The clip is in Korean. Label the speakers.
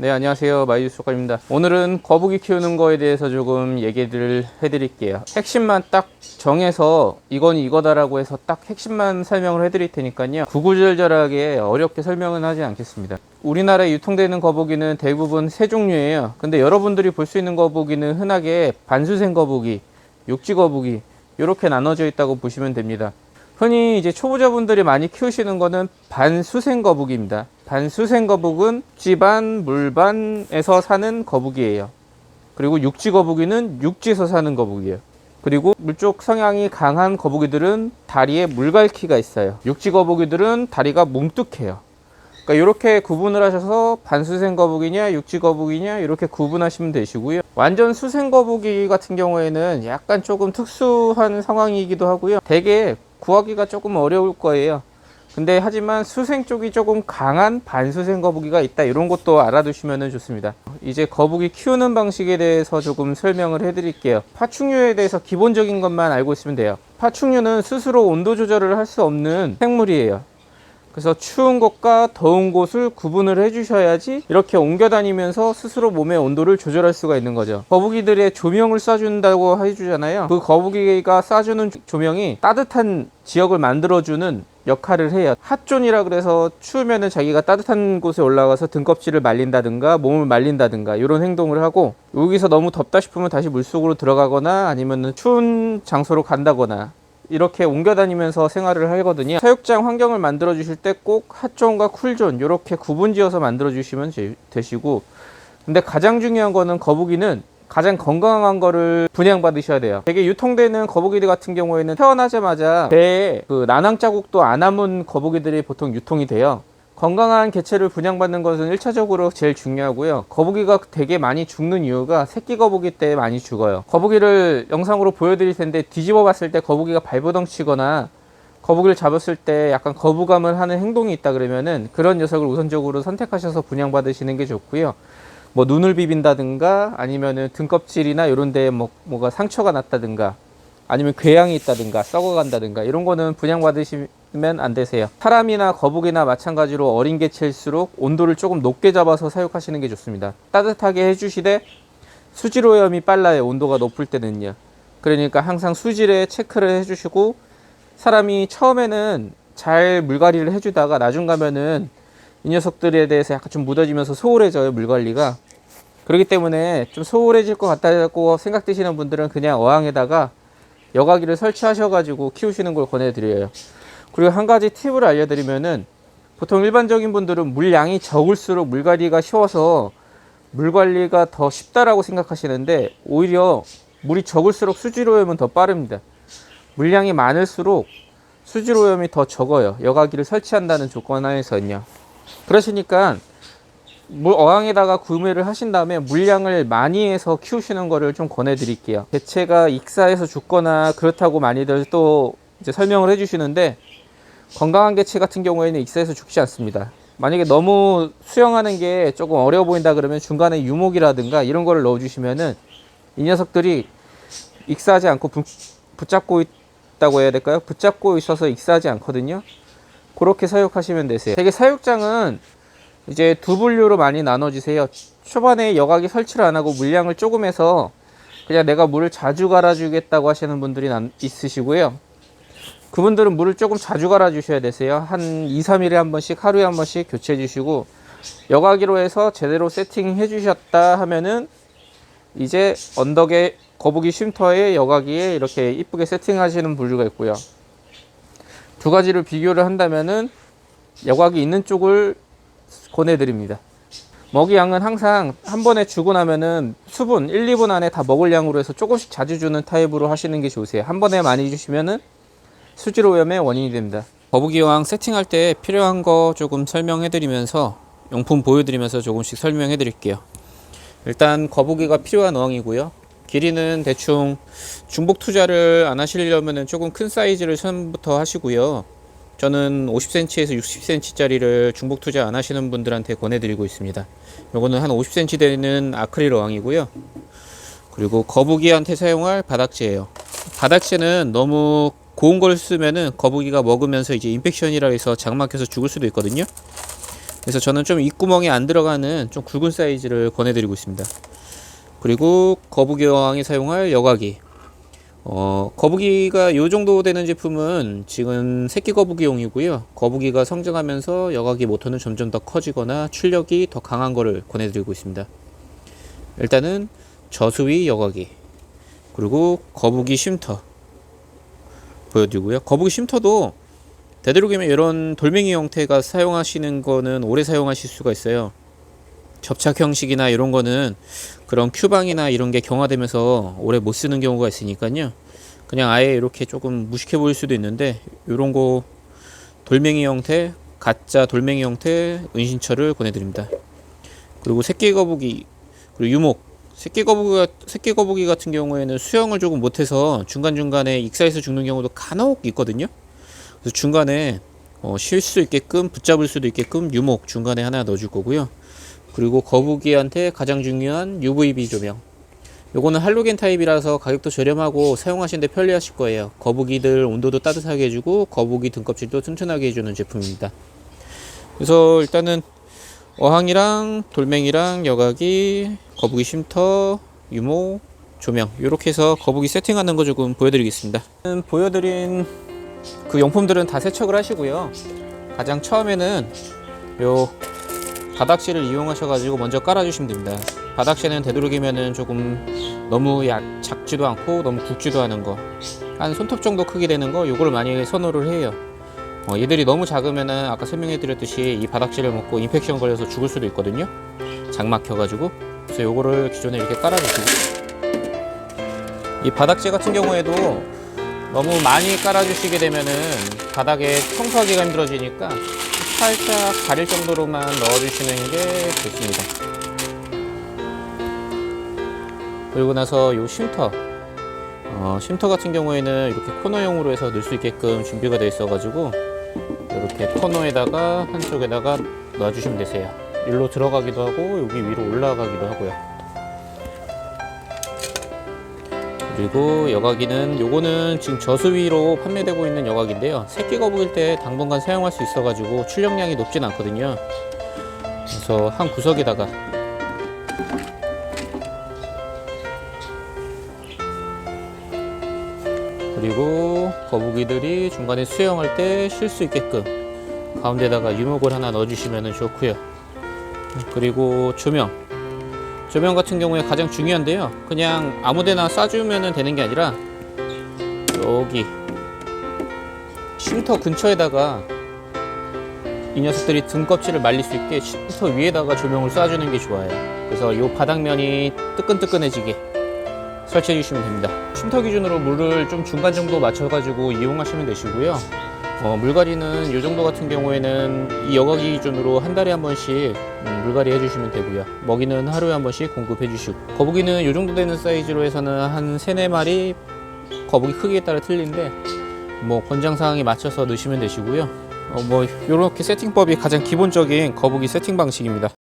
Speaker 1: 네, 안녕하세요. 마이유소가입니다. 오늘은 거북이 키우는 거에 대해서 조금 얘기를 해드릴게요. 핵심만 딱 정해서 이건 이거다 라고 해서 딱 핵심만 설명을 해드릴 테니까요. 구구절절하게 어렵게 설명은 하지 않겠습니다. 우리나라에 유통되는 거북이는 대부분 세 종류예요. 근데 여러분들이 볼 수 있는 거북이는 흔하게 반수생 거북이, 육지 거북이 이렇게 나눠져 있다고 보시면 됩니다. 흔히 이제 초보자분들이 많이 키우시는 거는 반수생 거북이입니다. 반수생 거북은 집안 물반에서 사는 거북이에요. 그리고 육지 거북이는 육지에서 사는 거북이에요. 그리고 물쪽 성향이 강한 거북이들은 다리에 물갈퀴가 있어요. 육지 거북이들은 다리가 뭉뚝해요. 그러니까 이렇게 구분을 하셔서 반수생 거북이냐 육지 거북이냐 이렇게 구분하시면 되시고요. 완전 수생 거북이 같은 경우에는 약간 조금 특수한 상황이기도 하고요. 되게 구하기가 조금 어려울 거예요. 근데 하지만 수생 쪽이 조금 강한 반수생 거북이가 있다 이런 것도 알아두시면 좋습니다. 이제 거북이 키우는 방식에 대해서 조금 설명을 해드릴게요. 파충류에 대해서 기본적인 것만 알고 있으면 돼요. 파충류는 스스로 온도 조절을 할 수 없는 생물이에요. 그래서 추운 곳과 더운 곳을 구분을 해주셔야지 이렇게 옮겨 다니면서 스스로 몸의 온도를 조절할 수가 있는 거죠. 거북이들의 조명을 쏴준다고 해주잖아요. 그 거북이가 쏴주는 조명이 따뜻한 지역을 만들어주는 역할을 해요. 핫존이라 그래서 추우면은 자기가 따뜻한 곳에 올라가서 등껍질을 말린다든가 몸을 말린다든가 이런 행동을 하고 여기서 너무 덥다 싶으면 다시 물속으로 들어가거나 아니면은 추운 장소로 간다거나 이렇게 옮겨 다니면서 생활을 하거든요. 사육장 환경을 만들어 주실 때 꼭 핫존과 쿨존 이렇게 구분 지어서 만들어 주시면 되시고 근데 가장 중요한 거는 거북이는 가장 건강한 거를 분양받으셔야 돼요. 되게 유통되는 거북이들 같은 경우에는 태어나자마자 배에 그 난황 자국도 안 남은 거북이들이 보통 유통이 돼요. 건강한 개체를 분양받는 것은 1차적으로 제일 중요하고요. 거북이가 되게 많이 죽는 이유가 새끼 거북이 때 많이 죽어요. 거북이를 영상으로 보여드릴 텐데 뒤집어 봤을 때 거북이가 발버덩 치거나 거북이를 잡았을 때 약간 거부감을 하는 행동이 있다 그러면은 그런 녀석을 우선적으로 선택하셔서 분양받으시는 게 좋고요. 뭐 눈을 비빈다든가 아니면은 등껍질이나 이런 데에 뭐 뭐가 상처가 났다든가 아니면 궤양이 있다든가 썩어간다든가 이런 거는 분양받으시면 안 되세요. 사람이나 거북이나 마찬가지로 어린 개체일수록 온도를 조금 높게 잡아서 사육하시는 게 좋습니다. 따뜻하게 해주시되 수질 오염이 빨라요. 온도가 높을 때는요. 그러니까 항상 수질에 체크를 해주시고 사람이 처음에는 잘 물갈이를 해주다가 나중 가면은 이 녀석들에 대해서 약간 좀 묻어지면서 소홀해져요 물 관리가 그렇기 때문에 좀 소홀해질 것 같다고 생각되시는 분들은 그냥 어항에다가 여과기를 설치하셔가지고 키우시는 걸 권해드려요. 그리고 한 가지 팁을 알려드리면은 보통 일반적인 분들은 물량이 적을수록 물관리가 쉬워서 물 관리가 더 쉽다라고 생각하시는데 오히려 물이 적을수록 수질 오염은 더 빠릅니다. 물량이 많을수록 수질 오염이 더 적어요. 여과기를 설치한다는 조건 하에서는요. 그러시니까 물 어항에다가 구매를 하신 다음에 물량을 많이 해서 키우시는 거를 좀 권해 드릴게요. 개체가 익사해서 죽거나 그렇다고 많이들 또 이제 설명을 해 주시는데 건강한 개체 같은 경우에는 익사해서 죽지 않습니다. 만약에 너무 수영하는 게 조금 어려워 보인다 그러면 중간에 유목이라든가 이런 거를 넣어 주시면은 이 녀석들이 익사하지 않고 부, 붙잡고 있다고 해야 될까요? 붙잡고 있어서 익사하지 않거든요. 그렇게 사육하시면 되세요. 되게 사육장은 이제 두 분류로 많이 나눠주세요. 초반에 여과기 설치를 안 하고 물량을 조금 해서 그냥 내가 물을 자주 갈아주겠다고 하시는 분들이 있으시고요. 그분들은 물을 조금 자주 갈아주셔야 되세요. 한 2, 3일에 한 번씩 하루에 한 번씩 교체해 주시고 여과기로 해서 제대로 세팅해 주셨다 하면은 이제 언덕에 거북이 쉼터에 여과기에 이렇게 이쁘게 세팅하시는 분류가 있고요. 두 가지를 비교를 한다면은 여과기 있는 쪽을 권해드립니다. 먹이 양은 항상 한 번에 주고 나면은 수분 1, 2분 안에 다 먹을 양으로 해서 조금씩 자주 주는 타입으로 하시는 게 좋으세요. 한 번에 많이 주시면은 수질 오염의 원인이 됩니다. 거북이 여왕 세팅할 때 필요한 거 조금 설명해 드리면서 용품 보여드리면서 조금씩 설명해 드릴게요. 일단 거북이가 필요한 어항이고요. 길이는 대충 중복 투자를 안 하시려면 조금 큰 사이즈를 처음부터 하시고요. 저는 50cm에서 60cm짜리를 중복 투자 안 하시는 분들한테 권해드리고 있습니다. 요거는 한 50cm 되는 아크릴 어항이고요. 그리고 거북이한테 사용할 바닥재예요. 바닥재는 너무 고운 걸 쓰면은 거북이가 먹으면서 이제 인펙션이라 해서 장 막혀서 죽을 수도 있거든요. 그래서 저는 좀 입구멍이 안 들어가는 좀 굵은 사이즈를 권해드리고 있습니다. 그리고 거북이 여왕이 사용할 여과기. 어, 거북이가 요 정도 되는 제품은 지금 새끼 거북이용이고요. 거북이가 성장하면서 여과기 모터는 점점 더 커지거나 출력이 더 강한 거를 권해드리고 있습니다. 일단은 저수위 여과기. 그리고 거북이 쉼터 보여드리고요. 거북이 쉼터도 되도록이면 이런 돌멩이 형태가 사용하시는 거는 오래 사용하실 수가 있어요. 접착 형식이나 이런 거는 그런 큐방이나 이런 게 경화되면서 오래 못 쓰는 경우가 있으니까요. 그냥 아예 이렇게 조금 무식해 보일 수도 있는데 이런 거 돌멩이 형태, 가짜 돌멩이 형태 은신처를 보내드립니다. 그리고 새끼 거북이 그리고 유목 새끼 거북이 새끼 거북이 같은 경우에는 수영을 조금 못해서 중간 중간에 익사해서 죽는 경우도 간혹 있거든요. 그래서 중간에 어, 쉴 수 있게끔 붙잡을 수도 있게끔 유목 중간에 하나 넣어줄 거고요. 그리고 거북이한테 가장 중요한 UVB 조명. 요거는 할로겐 타입이라서 가격도 저렴하고 사용하시는데 편리하실 거예요. 거북이들 온도도 따뜻하게 해주고 거북이 등껍질도 튼튼하게 해주는 제품입니다. 그래서 일단은 어항이랑 돌멩이랑 여각이 거북이 쉼터 유모 조명 이렇게 해서 거북이 세팅하는 거 조금 보여드리겠습니다. 보여드린 그 용품들은 다 세척을 하시고요. 가장 처음에는 요 바닥실을 이용하셔가지고 먼저 깔아주시면 됩니다. 바닥실은 되도록이면은 조금 너무 약 작지도 않고 너무 굵지도 않은 거, 한 손톱 정도 크기 되는 거, 요걸 많이 선호를 해요. 어, 얘들이 너무 작으면은 아까 설명해드렸듯이 이 바닥실을 먹고 인펙션 걸려서 죽을 수도 있거든요. 장 막혀가지고 그래서 요거를 기존에 이렇게 깔아주시고 이 바닥재 같은 경우에도 너무 많이 깔아주시게 되면은 바닥에 청소하기가 힘들어지니까 살짝 가릴 정도로만 넣어주시는 게 좋습니다. 그리고 나서 요 쉼터 어, 쉼터 같은 경우에는 이렇게 코너형으로 해서 넣을 수 있게끔 준비가 되어 있어가지고 이렇게 코너에다가 한쪽에다가 놔주시면 되세요. 일로 들어가기도 하고 여기 위로 올라가기도 하고요. 그리고 여과기는 요거는 지금 저수위로 판매되고 있는 여과기인데요. 새끼 거북일 때 당분간 사용할 수 있어 가지고 출력량이 높진 않거든요. 그래서 한 구석에다가 그리고 거북이들이 중간에 수영할 때 쉴 수 있게끔 가운데다가 유목을 하나 넣어주시면 좋고요. 그리고 조명. 조명 같은 경우에 가장 중요한데요. 그냥 아무데나 쏴주면 되는 게 아니라 여기 쉼터 근처에다가 이 녀석들이 등껍질을 말릴 수 있게 쉼터 위에다가 조명을 쏴주는 게 좋아요. 그래서 이 바닥면이 뜨끈뜨끈해지게 설치해 주시면 됩니다. 쉼터 기준으로 물을 좀 중간 정도 맞춰 가지고 이용하시면 되시고요. 어, 물갈이는 이 정도 같은 경우에는 이 여과기 기준으로 한 달에 한 번씩 음, 물갈이 해주시면 되고요. 먹이는 하루에 한 번씩 공급해 주시고 거북이는 이 정도 되는 사이즈로 해서는 한 세네 마리 거북이 크기에 따라 틀린데 뭐 권장 사항에 맞춰서 넣으시면 되시고요. 어, 뭐 이렇게 세팅법이 가장 기본적인 거북이 세팅 방식입니다.